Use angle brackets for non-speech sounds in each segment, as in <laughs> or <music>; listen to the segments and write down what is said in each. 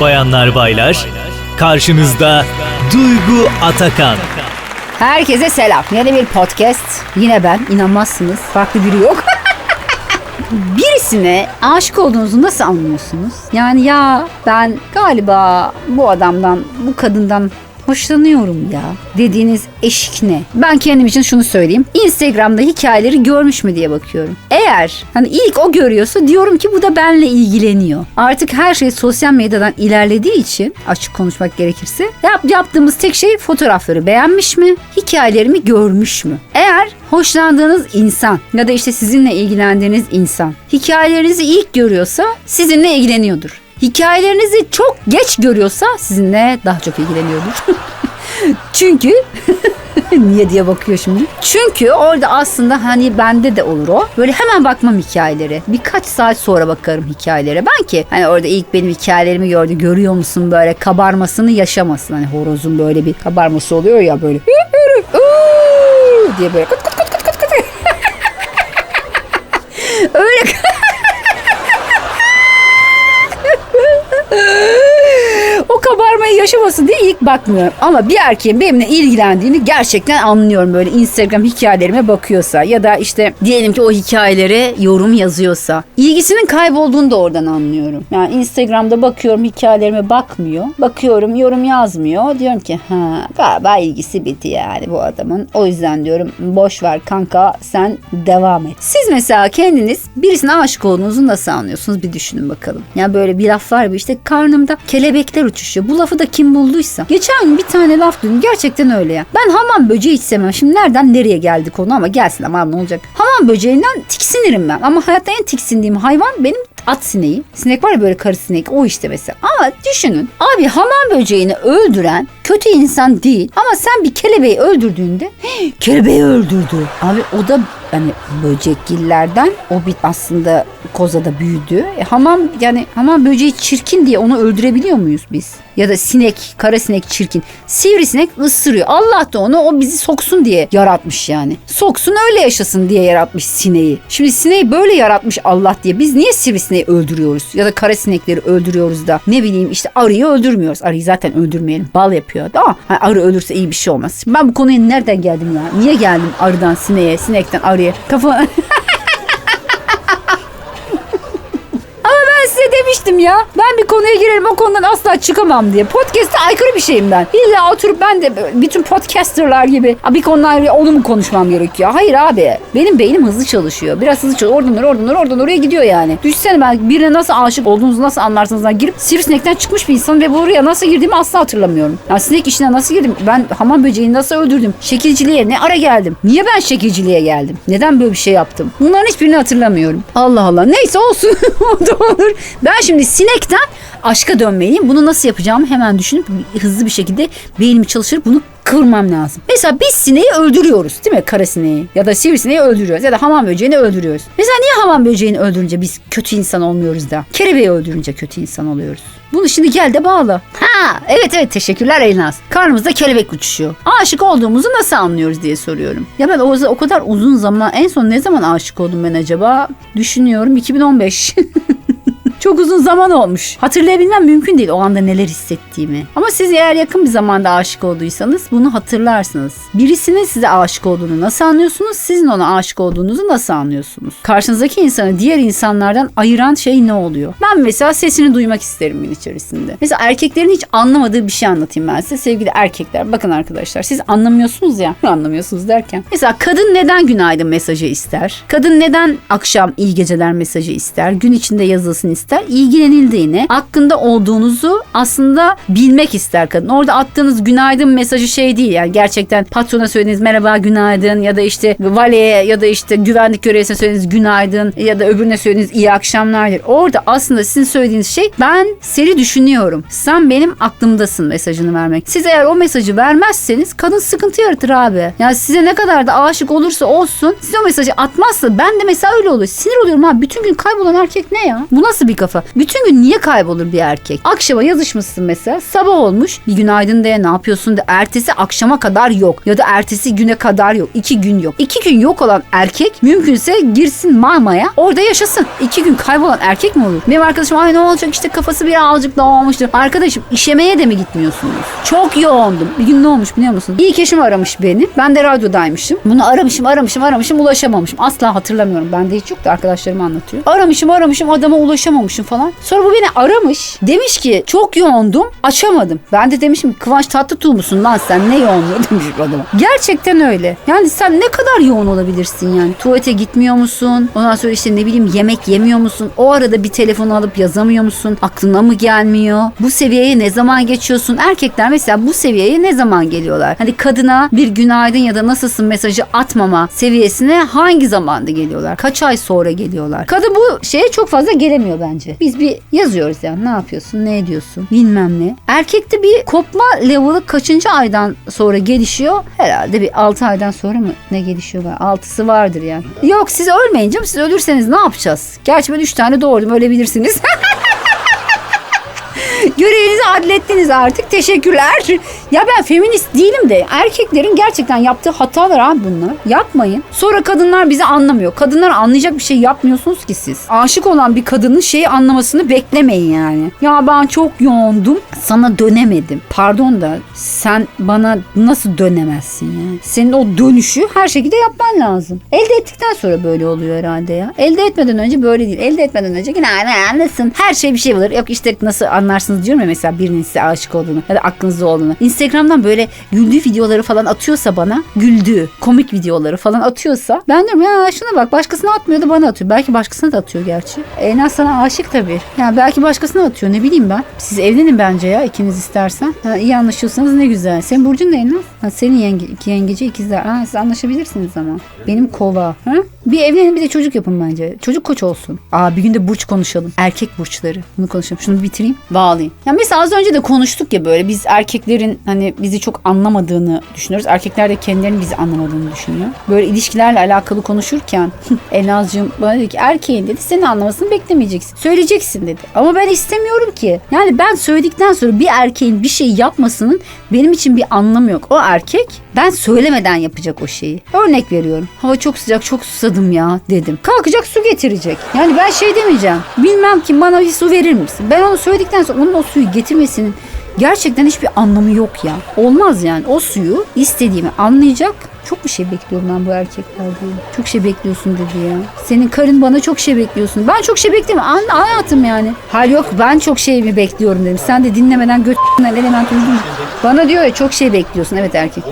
Bayanlar baylar, karşınızda Duygu Atakan. Herkese selam. Yeni bir podcast. Yine ben. İnanmazsınız. Farklı biri yok. <laughs> Birisine aşık olduğunuzu nasıl anlıyorsunuz? Yani ya ben galiba bu adamdan, bu kadından hoşlanıyorum ya dediğiniz eşik ne? Ben kendim için şunu söyleyeyim. Instagram'da hikayeleri görmüş mü diye bakıyorum. Eğer hani ilk o görüyorsa diyorum ki bu da benle ilgileniyor. Artık her şey sosyal medyadan ilerlediği için açık konuşmak gerekirse yap, yaptığımız tek şey fotoğrafları beğenmiş mi? Hikayelerimi görmüş mü? Eğer hoşlandığınız insan ya da işte sizinle ilgilendiğiniz insan hikayelerinizi ilk görüyorsa sizinle ilgileniyordur. Hikayelerinizi çok geç görüyorsa sizinle daha çok ilgileniyordur. <laughs> Çünkü <laughs> niye diye bakıyor şimdi. Çünkü orada aslında hani bende de olur o. Böyle hemen bakmam hikayelere. Birkaç saat sonra bakarım hikayelere. Ben ki hani orada ilk benim hikayelerimi gördü. Görüyor musun böyle kabarmasını yaşamasın. Hani horozun böyle bir kabarması oluyor ya böyle. diye böyle kıt kıt kıt kıt kıt. <laughs> Öyle o kabarmayı yaşamasın diye ilk bakmıyorum. Ama bir erkeğin benimle ilgilendiğini gerçekten anlıyorum. Böyle Instagram hikayelerime bakıyorsa ya da işte diyelim ki o hikayelere yorum yazıyorsa. ilgisinin kaybolduğunu da oradan anlıyorum. Yani Instagram'da bakıyorum hikayelerime bakmıyor. Bakıyorum yorum yazmıyor. Diyorum ki ha galiba ilgisi bitti yani bu adamın. O yüzden diyorum boş ver kanka sen devam et. Siz mesela kendiniz birisine aşık olduğunuzu nasıl anlıyorsunuz bir düşünün bakalım. Ya böyle bir laf var bir işte karnımda kelebekler uçuşuyor. Bu lafı da kim bulduysa. Geçen gün bir tane laf duydum. Gerçekten öyle ya. Ben hamam böceği hiç sevmem. Şimdi nereden nereye geldi konu ama gelsin ama ne olacak. Hamam böceğinden tiksinirim ben. Ama hayatta en tiksindiğim hayvan benim at sineği. Sinek var ya böyle karı sinek o işte mesela. Ama düşünün abi hamam böceğini öldüren kötü insan değil. Ama sen bir kelebeği öldürdüğünde kelebeği öldürdü. Abi o da hani böcekgillerden o bir aslında kozada büyüdü. E, hamam yani hamam böceği çirkin diye onu öldürebiliyor muyuz biz? Ya da sinek, kara sinek çirkin. Sivrisinek ısırıyor. Allah da onu o bizi soksun diye yaratmış yani. Soksun öyle yaşasın diye yaratmış sineği. Şimdi sineği böyle yaratmış Allah diye biz niye sivrisineği öldürüyoruz? Ya da kara sinekleri öldürüyoruz da ne bileyim işte arıyı öldürmüyoruz. Arıyı zaten öldürmeyelim. Bal yapıyor da ama hani arı ölürse iyi bir şey olmaz. Ben bu konuya nereden geldim ya? Niye geldim arıdan sineğe, sinekten arıya? Kafa... <laughs> ben size demiştim ya. Ben bir konuya girerim o konudan asla çıkamam diye. Podcast'e aykırı bir şeyim ben. İlla oturup ben de bütün podcasterlar gibi bir konular onu mu konuşmam gerekiyor? Hayır abi. Benim beynim hızlı çalışıyor. Biraz hızlı çalışıyor. Oradan oraya, oradan oraya, oradan oraya gidiyor yani. Düşünsene ben birine nasıl aşık olduğunuzu nasıl anlarsınız? Ben girip sivrisinekten çıkmış bir insan ve buraya nasıl girdiğimi asla hatırlamıyorum. Ya sinek işine nasıl girdim? Ben hamam böceğini nasıl öldürdüm? Şekilciliğe ne ara geldim? Niye ben şekilciliğe geldim? Neden böyle bir şey yaptım? Bunların hiçbirini hatırlamıyorum. Allah Allah. Neyse olsun. <laughs> o da olur. Ben şimdi sinekten aşka dönmeliyim. Bunu nasıl yapacağımı hemen düşünüp hızlı bir şekilde beynimi çalıştırıp bunu kıvırmam lazım. Mesela biz sineği öldürüyoruz değil mi? Kara sineği ya da sivrisineği öldürüyoruz ya da hamam böceğini öldürüyoruz. Mesela niye hamam böceğini öldürünce biz kötü insan olmuyoruz da kelebeği öldürünce kötü insan oluyoruz? Bunu şimdi gel de bağla. Ha evet evet teşekkürler Elnaz. Karnımızda kelebek uçuşuyor. Aşık olduğumuzu nasıl anlıyoruz diye soruyorum. Ya ben o, o kadar uzun zaman en son ne zaman aşık oldum ben acaba? Düşünüyorum 2015. <laughs> Çok uzun zaman olmuş. Hatırlayabilmem mümkün değil o anda neler hissettiğimi. Ama siz eğer yakın bir zamanda aşık olduysanız bunu hatırlarsınız. Birisinin size aşık olduğunu nasıl anlıyorsunuz? Sizin ona aşık olduğunuzu nasıl anlıyorsunuz? Karşınızdaki insanı diğer insanlardan ayıran şey ne oluyor? Ben mesela sesini duymak isterim gün içerisinde. Mesela erkeklerin hiç anlamadığı bir şey anlatayım ben size. Sevgili erkekler bakın arkadaşlar siz anlamıyorsunuz ya. Anlamıyorsunuz derken. Mesela kadın neden günaydın mesajı ister? Kadın neden akşam iyi geceler mesajı ister? Gün içinde yazılsın ister? İlgilenildiğini, hakkında olduğunuzu aslında bilmek ister kadın. Orada attığınız günaydın mesajı şey değil. Yani gerçekten patrona söylediğiniz merhaba günaydın ya da işte valeye ya da işte güvenlik görevlisine söylediğiniz günaydın ya da öbürüne söylediğiniz iyi akşamlardır. Orada aslında sizin söylediğiniz şey ben seni düşünüyorum. Sen benim aklımdasın mesajını vermek. Siz eğer o mesajı vermezseniz kadın sıkıntı yaratır abi. Yani size ne kadar da aşık olursa olsun size o mesajı atmazsa ben de mesela öyle oluyor. Sinir oluyorum abi. Bütün gün kaybolan erkek ne ya? Bu nasıl bir kafa. Bütün gün niye kaybolur bir erkek? Akşama yazışmışsın mesela sabah olmuş bir günaydın de ne yapıyorsun de ertesi akşama kadar yok. Ya da ertesi güne kadar yok. iki gün yok. İki gün yok olan erkek mümkünse girsin mamaya orada yaşasın. İki gün kaybolan erkek mi olur? Benim arkadaşım ay ne olacak işte kafası birazcık dağılmıştır. Arkadaşım işemeye de mi gitmiyorsunuz? Çok yoğundum. Bir gün ne olmuş biliyor musun? İlk eşim aramış beni. Ben de radyodaymışım. Bunu aramışım aramışım aramışım ulaşamamışım. Asla hatırlamıyorum. Bende hiç yok da arkadaşlarım anlatıyor. Aramışım aramışım adama ulaşamamışım falan. Sonra bu beni aramış. Demiş ki çok yoğundum açamadım. Ben de demişim Kıvanç Tatlıtuğ musun lan sen ne yoğunluğu <laughs> demişim adama. Gerçekten öyle. Yani sen ne kadar yoğun olabilirsin yani. Tuvalete gitmiyor musun? Ondan sonra işte ne bileyim yemek yemiyor musun? O arada bir telefon alıp yazamıyor musun? Aklına mı gelmiyor? Bu seviyeye ne zaman geçiyorsun? Erkekler mesela bu seviyeye ne zaman geliyorlar? Hani kadına bir günaydın ya da nasılsın mesajı atmama seviyesine hangi zamanda geliyorlar? Kaç ay sonra geliyorlar? Kadın bu şeye çok fazla gelemiyor bence. Biz bir yazıyoruz yani ne yapıyorsun, ne ediyorsun bilmem ne. Erkekte bir kopma level'ı kaçıncı aydan sonra gelişiyor? Herhalde bir 6 aydan sonra mı ne gelişiyor? 6'sı vardır yani. Yok siz ölmeyin canım siz ölürseniz ne yapacağız? Gerçi ben 3 tane doğurdum ölebilirsiniz. <laughs> Görevinizi adlettiniz artık. Teşekkürler. Ya ben feminist değilim de erkeklerin gerçekten yaptığı hatalar abi bunlar. Yapmayın. Sonra kadınlar bizi anlamıyor. Kadınlar anlayacak bir şey yapmıyorsunuz ki siz. Aşık olan bir kadının şeyi anlamasını beklemeyin yani. Ya ben çok yoğundum. Sana dönemedim. Pardon da sen bana nasıl dönemezsin ya? Senin o dönüşü her şekilde yapman lazım. Elde ettikten sonra böyle oluyor herhalde ya. Elde etmeden önce böyle değil. Elde etmeden önce yine anlasın. Her şey bir şey bulur. Yok işte nasıl anlarsınız diyorum ya mesela birinin size aşık olduğunu ya da aklınızda olduğunu. Instagram'dan böyle güldüğü videoları falan atıyorsa bana güldüğü komik videoları falan atıyorsa ben diyorum ya şuna bak başkasına atmıyor da bana atıyor. Belki başkasına da atıyor gerçi. Enaz sana aşık tabii. Ya belki başkasına atıyor ne bileyim ben. Siz evlenin bence ya ikiniz istersen. Ha, iyi anlaşıyorsanız ne güzel. Senin burcun ne Enaz? Ha, senin yenge, iki yengeci ikizler. Ha, siz anlaşabilirsiniz ama. Benim kova. Ha? Bir evlenin bir de çocuk yapın bence. Çocuk koç olsun. Aa bir gün de burç konuşalım. Erkek burçları. Bunu konuşalım. Şunu bitireyim. Bağlayayım. Ya mesela az önce de konuştuk ya böyle biz erkeklerin hani bizi çok anlamadığını düşünüyoruz. Erkekler de kendilerinin bizi anlamadığını düşünüyor. Böyle ilişkilerle alakalı konuşurken <laughs> Elnazcığım bana dedi ki erkeğin dedi seni anlamasını beklemeyeceksin. Söyleyeceksin dedi. Ama ben istemiyorum ki. Yani ben söyledikten sonra bir erkeğin bir şey yapmasının benim için bir anlamı yok. O erkek ben söylemeden yapacak o şeyi. Örnek veriyorum. Hava çok sıcak çok susadım ya dedim. Kalkacak su getirecek. Yani ben şey demeyeceğim. Bilmem ki bana bir su verir misin? Ben onu söyledikten sonra onun o suyu getirmesinin gerçekten hiçbir anlamı yok ya. Olmaz yani. O suyu istediğimi anlayacak. Çok bir şey bekliyorum ben bu erkeklerden. Çok şey bekliyorsun dedi ya. Senin karın bana çok şey bekliyorsun. Ben çok şey bekliyorum. An hayatım yani. Hal yok ben çok şey mi bekliyorum dedim. Sen de dinlemeden götünden element uydun. Bana diyor ya çok şey bekliyorsun. Evet erkek.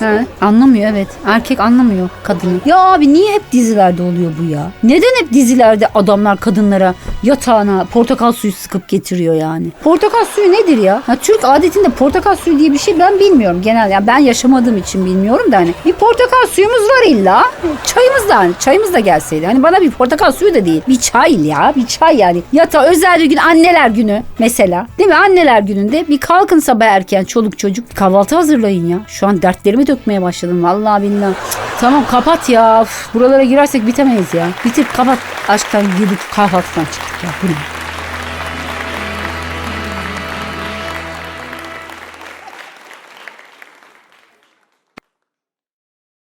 Ha, anlamıyor evet. Erkek anlamıyor kadını. Ya abi niye hep dizilerde oluyor bu ya? Neden hep dizilerde adamlar kadınlara yatağına portakal suyu sıkıp getiriyor yani? Portakal suyu nedir ya? Ha, Türk adetinde portakal suyu diye bir şey ben bilmiyorum genel. Yani ben yaşamadığım için bilmiyorum da hani bir portakal suyumuz var illa. Çayımız da hani çayımız da gelseydi. Hani bana bir portakal suyu da değil. Bir çay ya bir çay yani. Yatağa özel bir gün anneler günü mesela. Değil mi anneler gününde bir kalkın sabah erken çoluk çocuk bir kahvaltı hazırlayın ya. Şu an dertlerimi dökmeye başladım vallahi billahi. Tamam kapat ya. Üf, buralara girersek bitemeyiz ya. Bitir kapat. Aşktan girdik kahvaltıdan çıktık ya. Bu?